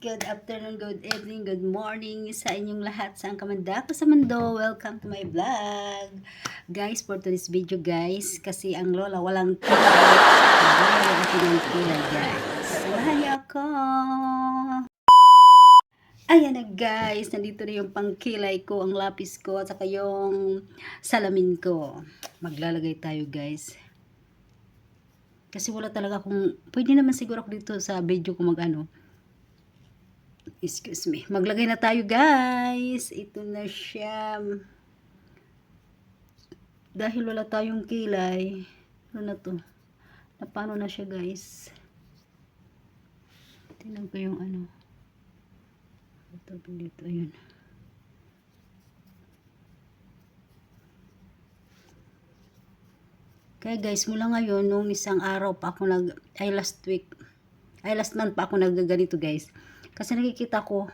good afternoon, good evening, good morning sa inyong lahat saan ka man sa mundo. Welcome to my vlog. Guys, for today's video guys, kasi ang lola walang kilay. Wala ako ng kilay guys. Samahan niyo ako. Ayan na guys, nandito na yung pangkilay ko, ang lapis ko, at saka yung salamin ko. Maglalagay tayo guys. Kasi wala talaga akong, pwede naman siguro ako dito sa video ko mag ano. Excuse me. Maglagay na tayo guys. Ito na siya. Dahil wala tayong kilay. Ano na to? Na paano na siya guys? Tingnan ko yung ano. Ito dito. Ayun. Kaya guys, mula ngayon, nung isang araw pa ako nag, ay last week, ay last month pa ako nagganito guys. Kasi nakikita ko,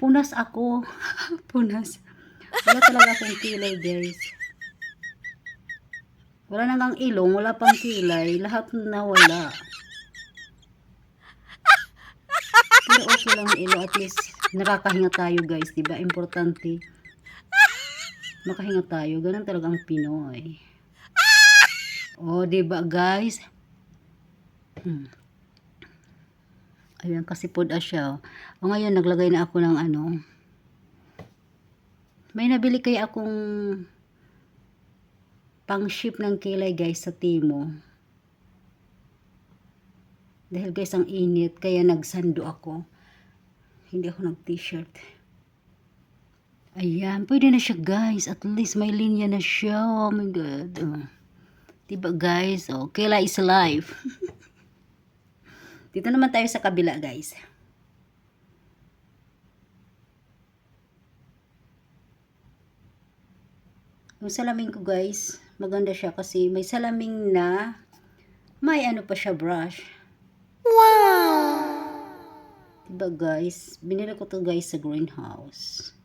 punas ako. punas. Wala talaga akong kilay guys. Wala nang ang ilong, wala pang kilay, lahat na wala. Pero okay lang ang ilo, at least nakakahinga tayo guys, di ba? Importante. Makahinga tayo, ganun talaga ang Pinoy. Oh, 'di ba, guys? Hmm. Ayan kasi pod siya. O ngayon naglagay na ako ng ano. May nabili kaya akong pang ship ng kilay guys sa Timo. Dahil guys ang init kaya nagsando ako. Hindi ako nag t-shirt. Ayan, pwede na siya guys. At least may linya na siya. Oh my god. Oh. Diba guys? Oh, Kayla is alive. Dito naman tayo sa kabila guys. Yung salamin ko guys, maganda siya kasi may salaming na may ano pa siya brush. Wow! Diba guys? Binili ko to guys sa greenhouse.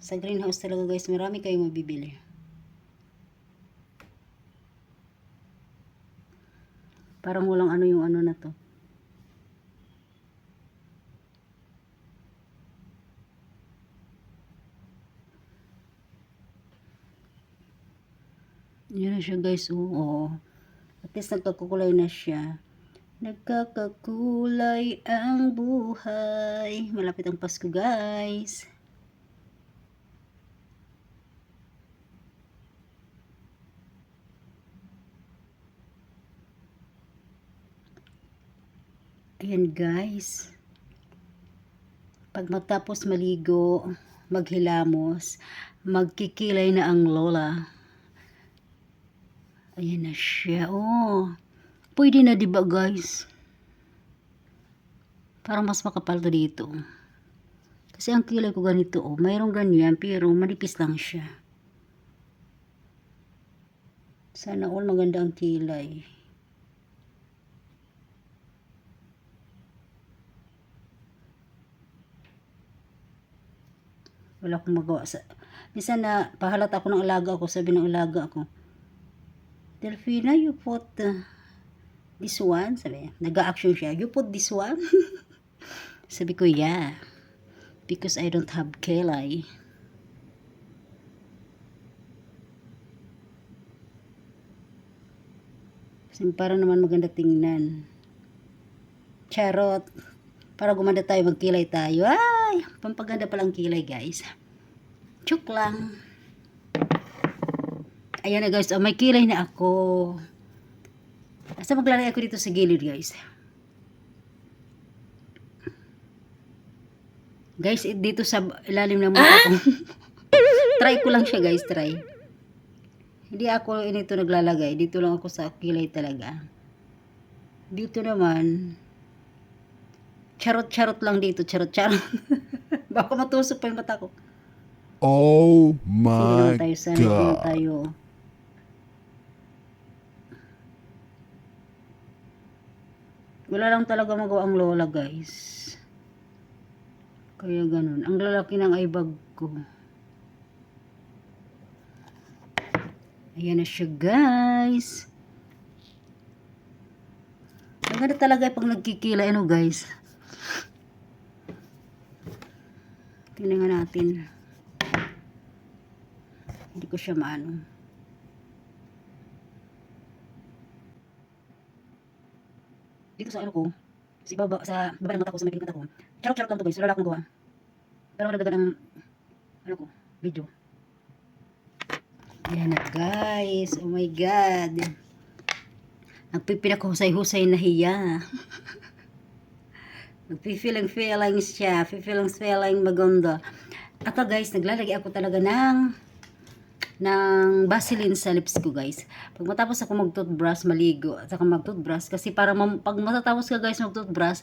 Sa greenhouse talaga guys, marami kayong mabibili. Parang walang ano yung ano na to. Yan na siya guys. Oo. At least nagkakukulay na siya. Nagkakakulay ang buhay. Malapit ang Pasko guys. Ayan guys. Pag matapos maligo, maghilamos, magkikilay na ang lola. Ayan na siya. Oh. Pwede na 'di ba guys? Parang mas makapal to dito. Kasi ang kilay ko ganito oh. Mayroong ganyan pero manipis lang siya. Sana all maganda ang kilay. Wala akong magawa sa minsan na pahalata ako ng alaga ako sabi ng alaga ako Delphina you put uh, this one sabi niya. Nag-action siya you put this one? Sabi ko yeah because I don't have kilay. Kasi para naman maganda tingnan. Charot. Para gumanda tayo, magkilay tayo. Ay, pampaganda palang kilay, guys. Chuk lang. Ayan na, guys. Oh, may kilay na ako. Asa maglalagay ako dito sa gilid, guys. Guys, dito sa ilalim ng mukha ko. try ko lang siya, guys. Try. Hindi ako inito naglalagay. Dito lang ako sa kilay talaga. Dito naman, charot-charot lang dito, charot-charot. Baka matusok pa yung mata ko. Oh my tayo, sana god. tayo. Wala lang talaga magawa ang lola, guys. Kaya ganun. Ang lalaki ng eyebag ko. Ayan na siya, guys. Maganda talaga pag nagkikilay, ano guys. Tingnan natin. Hindi ko siya maano. Dito sa ano ko, sa baba, sa baba ng mata ko, sa may piling mata ko. Charot-charot lang to guys, wala akong gawa. Pero madagdagan ng, ano ko, video. Ayan na guys, oh my god. Nagpipinakuhusay-husay na hiya. Nagpifiling-feeling siya, fifiling-feeling maganda. Ito guys, naglalagay ako talaga ng ng Vaseline sa lips ko guys. Pag matapos ako mag-toothbrush, maligo, at saka mag-toothbrush, kasi para mam- pag matatapos ka guys mag-toothbrush,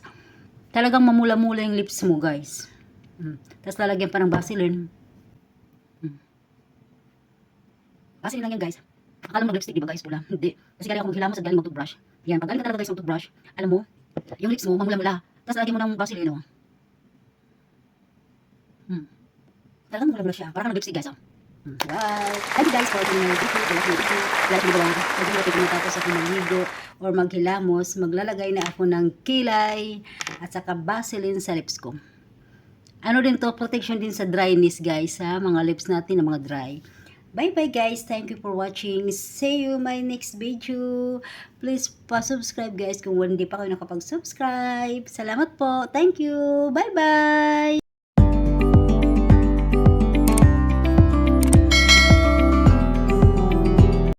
talagang mamula-mula yung lips mo guys. Mm. Tapos lalagyan pa ng Vaseline. Mm. Vaseline lang yan guys. Akala mo mag-lipstick, di ba guys? Pula. Hindi. Kasi galing ako maghilamos at galing mag-toothbrush. Yan, pag galing ka talaga guys mag-toothbrush, alam mo, yung lips mo, mamula-mula. Tapos lagyan mo ng Vaseline, oh. Hmm. Talagang mamula-mula siya. Parang nag-lipstick guys, oh. Hmm. Thank you guys for watching my video. Like my video. Like my video. Pag hindi ko matapos ako maligo or maghilamos, maglalagay na ako ng kilay at saka Vaseline sa lips ko. Ano din to, protection din sa dryness guys ha, mga lips natin na mga dry. Bye bye guys, thank you for watching. See you my next video. Please pa-subscribe guys kung hindi pa kayo nakapag-subscribe. Salamat po. Thank you. Bye bye.